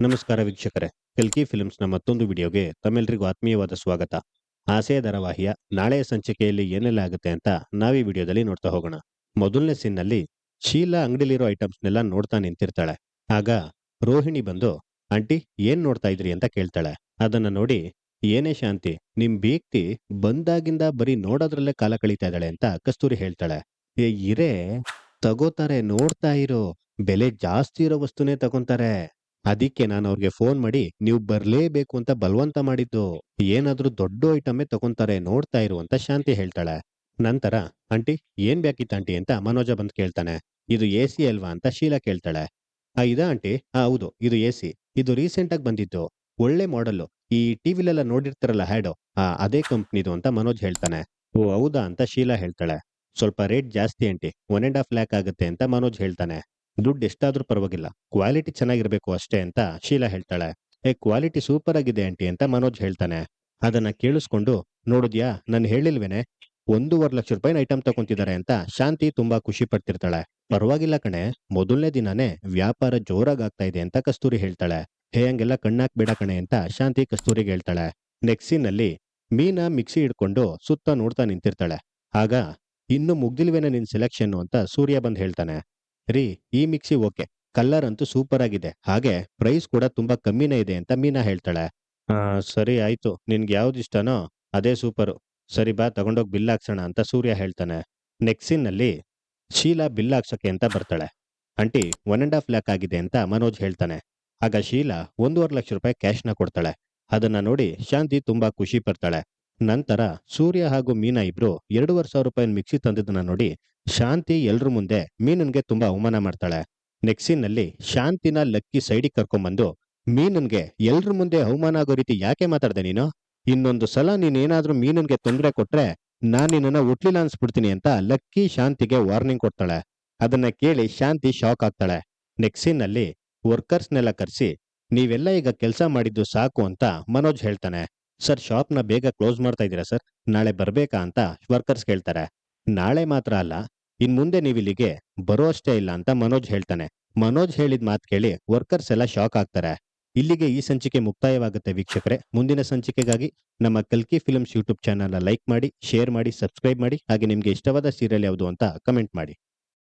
ನಮಸ್ಕಾರ ವೀಕ್ಷಕರೇ. ಕಲ್ಕಿ ಫಿಲ್ಮ್ಸ್ನ ಮತ್ತೊಂದು ವಿಡಿಯೋಗೆ ತಮ್ಮೆಲ್ಲರಿಗೂ ಆತ್ಮೀಯವಾದ ಸ್ವಾಗತ. ಆಸೆ ಧಾರಾವಾಹಿಯ ನಾಳೆಯ ಸಂಚಿಕೆಯಲ್ಲಿ ಏನೆಲ್ಲ ಆಗುತ್ತೆ ಅಂತ ನಾವೀ ವಿಡಿಯೋದಲ್ಲಿ ನೋಡ್ತಾ ಹೋಗೋಣ. ಮೊದಲನೇ ಸೀನ್ನಲ್ಲಿ ಶೀಲಾ ಅಂಗಡಿಲಿರೋ ಐಟಮ್ಸ್ನೆಲ್ಲ ನೋಡ್ತಾ ನಿಂತಿರ್ತಾಳೆ. ಆಗ ರೋಹಿಣಿ ಬಂದು, ಆಂಟಿ, ಏನ್ ನೋಡ್ತಾ ಇದ್ರಿ ಅಂತ ಕೇಳ್ತಾಳೆ. ಅದನ್ನ ನೋಡಿ, ಏನೇ ಶಾಂತಿ, ನಿಮ್ ಬೇಕ್ತಿ ಬಂದಾಗಿಂದ ಬರೀ ನೋಡೋದ್ರಲ್ಲೇ ಕಾಲ ಕಳೀತಾ ಇದ್ದಾಳೆ ಅಂತ ಕಸ್ತೂರಿ ಹೇಳ್ತಾಳೆ. ಏ, ಇರೇ, ತಗೋತಾರೆ, ನೋಡ್ತಾ ಇರೋ, ಬೆಲೆ ಜಾಸ್ತಿ ಇರೋ ವಸ್ತುನೇ ತಗೊಂತಾರೆ. ಅದಕ್ಕೆ ನಾನು ಅವ್ರಿಗೆ ಫೋನ್ ಮಾಡಿ, ನೀವು ಬರ್ಲೇಬೇಕು ಅಂತ ಬಲವಂತ ಮಾಡಿದ್ದು, ಏನಾದ್ರೂ ದೊಡ್ಡ ಐಟಮೇ ತಗೊಂತಾರೆ, ನೋಡ್ತಾ ಇರು ಅಂತ ಶಾಂತಿ ಹೇಳ್ತಾಳೆ. ನಂತರ, ಆಂಟಿ, ಏನ್ ಬೇಕಿತ್ತು ಆಂಟಿ? ಅಂತ ಮನೋಜ ಬಂದ್ ಕೇಳ್ತಾನೆ. ಇದು ಎ ಸಿ ಅಲ್ವಾ? ಅಂತ ಶೀಲಾ ಕೇಳ್ತಾಳೆ. ಆ, ಇದ ಆಂಟಿ? ಆ, ಹೌದು, ಇದು ಎ ಸಿ. ಇದು ರೀಸೆಂಟ್ ಆಗಿ ಬಂದಿದ್ದು. ಒಳ್ಳೆ ಮಾಡೆಲ್ ಈ ಟಿವಿಲೆಲ್ಲ ನೋಡಿರ್ತಾರಲ್ಲ ಹ್ಯಾಡೋ, ಆ, ಅದೇ ಕಂಪ್ನಿದು ಅಂತ ಮನೋಜ್ ಹೇಳ್ತಾನೆ. ಓ, ಹೌದಾ? ಅಂತ ಶೀಲಾ ಹೇಳ್ತಾಳೆ. ಸ್ವಲ್ಪ ರೇಟ್ ಜಾಸ್ತಿ aunty, one and half lakh ಆಗುತ್ತೆ, ಅಂತ ಮನೋಜ್ ಹೇಳ್ತಾನೆ. ದುಡ್ಡು ಎಷ್ಟಾದ್ರೂ ಪರವಾಗಿಲ್ಲ. ಕ್ವಾಲಿಟಿ ಚೆನ್ನಾಗಿರ್ಬೇಕು ಅಷ್ಟೇ ಅಂತ ಶೀಲಾ ಹೇಳ್ತಾಳೆ. ಏ ಕ್ವಾಲಿಟಿ ಸೂಪರ್ ಆಗಿದೆ ಆಂಟಿ ಅಂತ ಮನೋಜ್ ಹೇಳ್ತಾನೆ. ಅದನ್ನ ಕೇಳಿಸ್ಕೊಂಡು, ನೋಡಿದ್ಯಾ, ನಾನು ಹೇಳಿಲ್ವೇನೆ, ಒಂದೂವರೆ ಲಕ್ಷ ರೂಪಾಯಿ ಐಟಮ್ ತಗೊಂತಿದ್ದಾರೆ ಅಂತ ಶಾಂತಿ ತುಂಬಾ ಖುಷಿ ಪಡ್ತಿರ್ತಾಳೆ. ಪರವಾಗಿಲ್ಲ ಕಣೆ, ಮೊದಲನೇ ದಿನಾನೇ ವ್ಯಾಪಾರ ಜೋರಾಗ್ತಾ ಇದೆ ಅಂತ ಕಸ್ತೂರಿ ಹೇಳ್ತಾಳೆ. ಹೇ, ಹಂಗೆಲ್ಲ ಕಣ್ಣಾಕ್ಬೇಡ ಕಣೆ ಅಂತ ಶಾಂತಿ ಕಸ್ತೂರಿಗೆ ಹೇಳ್ತಾಳೆ. ನೆಕ್ಸಿನಲ್ಲಿ ಮೀನಾ ಮಿಕ್ಸಿ ಹಿಡ್ಕೊಂಡು ಸುತ್ತ ನೋಡ್ತಾ ನಿಂತಿರ್ತಾಳೆ. ಆಗ, ಇನ್ನು ಮುಗ್ದಿಲ್ವೇನೆ ನಿನ್ ಸೆಲೆಕ್ಷನ್ ಅಂತ ಸೂರ್ಯ ಬಂದ್ ಹೇಳ್ತಾನೆ. ರೀ, ಈ ಮಿಕ್ಸಿ ಓಕೆ. ಕಲ್ಲರ್ ಅಂತೂ ಸೂಪರ್ ಆಗಿದೆ. ಹಾಗೆ ಪ್ರೈಸ್ ಕೂಡ ತುಂಬಾ ಕಮ್ಮಿನೇ ಇದೆ ಅಂತ ಮೀನಾ ಹೇಳ್ತಾಳೆ. ಸರಿ ಆಯ್ತು. ನಿನ್ಗೆ ಯಾವ್ದು ಇಷ್ಟನೋ ಅದೇ ಸೂಪರು ಸರಿ ಬಾ, ತಗೊಂಡೋಗಿ ಬಿಲ್ ಹಾಕ್ಸೋಣ ಅಂತ ಸೂರ್ಯ ಹೇಳ್ತಾನೆ. ನೆಕ್ಸ್ಟ್ನಲ್ಲಿ ಶೀಲಾ ಬಿಲ್ ಹಾಕ್ಸಕ್ಕೆ ಅಂತ ಬರ್ತಾಳೆ. Aunty one and half lakh ಆಗಿದೆ ಅಂತ ಮನೋಜ್ ಹೇಳ್ತಾನೆ. ಆಗ ಶೀಲಾ ಒಂದೂವರೆ ಲಕ್ಷ ರೂಪಾಯಿ ಕ್ಯಾಶ್ನ ಕೊಡ್ತಾಳೆ. ಅದನ್ನ ನೋಡಿ ಶಾಂತಿ ತುಂಬಾ ಖುಷಿ ಪಡ್ತಾಳೆ. ನಂತರ ಸೂರ್ಯ ಹಾಗೂ ಮೀನಾ ಇಬ್ರು ಎರಡೂವರೆ ಸಾವಿರ ರೂಪಾಯಿ ಮಿಕ್ಸಿ ತಂದಿದ್ದನ್ನ ನೋಡಿ ಶಾಂತಿ ಎಲ್ರ ಮುಂದೆ ಮೀನನ್ಗೆ ತುಂಬಾ ಅವಮಾನ ಮಾಡ್ತಾಳೆ. ನೆಕ್ಸ್ಟ್ನಲ್ಲಿ ಶಾಂತಿನ ಲಕ್ಕಿ ಸೈಡಿಗೆ ಕರ್ಕೊಂಡ್ಬಂದು ಮೀನನ್ಗೆ ಎಲ್ರ ಮುಂದೆ ಅವಮಾನ ಆಗೋ ರೀತಿ ಯಾಕೆ ಮಾತಾಡ್ದೆ ನೀನು? ಇನ್ನೊಂದು ಸಲ ನೀನ್ ಏನಾದ್ರೂ ಮೀನನ್ಗೆ ತೊಂದರೆ ಕೊಟ್ರೆ ನಾನು ನಿನ್ನನ್ನ ಉಟ್ಲಿಲ್ಲ ಅನ್ಸ್ಬಿಡ್ತೀನಿ ಅಂತ ಲಕ್ಕಿ ಶಾಂತಿಗೆ ವಾರ್ನಿಂಗ್ ಕೊಡ್ತಾಳೆ. ಅದನ್ನ ಕೇಳಿ ಶಾಂತಿ ಶಾಕ್ ಆಗ್ತಾಳೆ. ನೆಕ್ಸ್ಟ್ನಲ್ಲಿ ವರ್ಕರ್ಸ್ನೆಲ್ಲ ಕರೆಸಿ, ನೀವೆಲ್ಲ ಈಗ ಕೆಲಸ ಮಾಡಿದ್ದು ಸಾಕು ಅಂತ ಮನೋಜ್ ಹೇಳ್ತಾನೆ. ಸರ್, ಶಾಪ್ನ ಬೇಗ ಕ್ಲೋಸ್ ಮಾಡ್ತಾ ಇದ್ದೀರಾ ಸರ್? ನಾಳೆ ಬರಬೇಕಾ ಅಂತ ವರ್ಕರ್ಸ್ ಕೇಳ್ತಾರೆ. ನಾಳೆ ಮಾತ್ರ ಅಲ್ಲ, ಇನ್ ಮುಂದೆ ನೀವಿಲ್ಲಿಗೆ ಬರೋ ಅಷ್ಟೇ ಇಲ್ಲ ಅಂತ ಮನೋಜ್ ಹೇಳ್ತಾನೆ. ಮನೋಜ್ ಹೇಳಿದ ಮಾತು ಕೇಳಿ ವರ್ಕರ್ಸ್ ಎಲ್ಲ ಶಾಕ್ ಆಗ್ತಾರೆ. ಇಲ್ಲಿಗೆ ಈ ಸಂಚಿಕೆ ಮುಕ್ತಾಯವಾಗುತ್ತೆ ವೀಕ್ಷಕರೇ. ಮುಂದಿನ ಸಂಚಿಕೆಗಾಗಿ ನಮ್ಮ ಕಲ್ಕಿ ಫಿಲ್ಮ್ಸ್ ಯೂಟ್ಯೂಬ್ ಚಾನಲ್ನ ಲೈಕ್ ಮಾಡಿ, ಶೇರ್ ಮಾಡಿ, ಸಬ್ಸ್ಕ್ರೈಬ್ ಮಾಡಿ, ಹಾಗೆ ನಿಮಗೆ ಇಷ್ಟವಾದ ಸೀರಿಯಲ್ ಯಾವುದು ಅಂತ ಕಮೆಂಟ್ ಮಾಡಿ.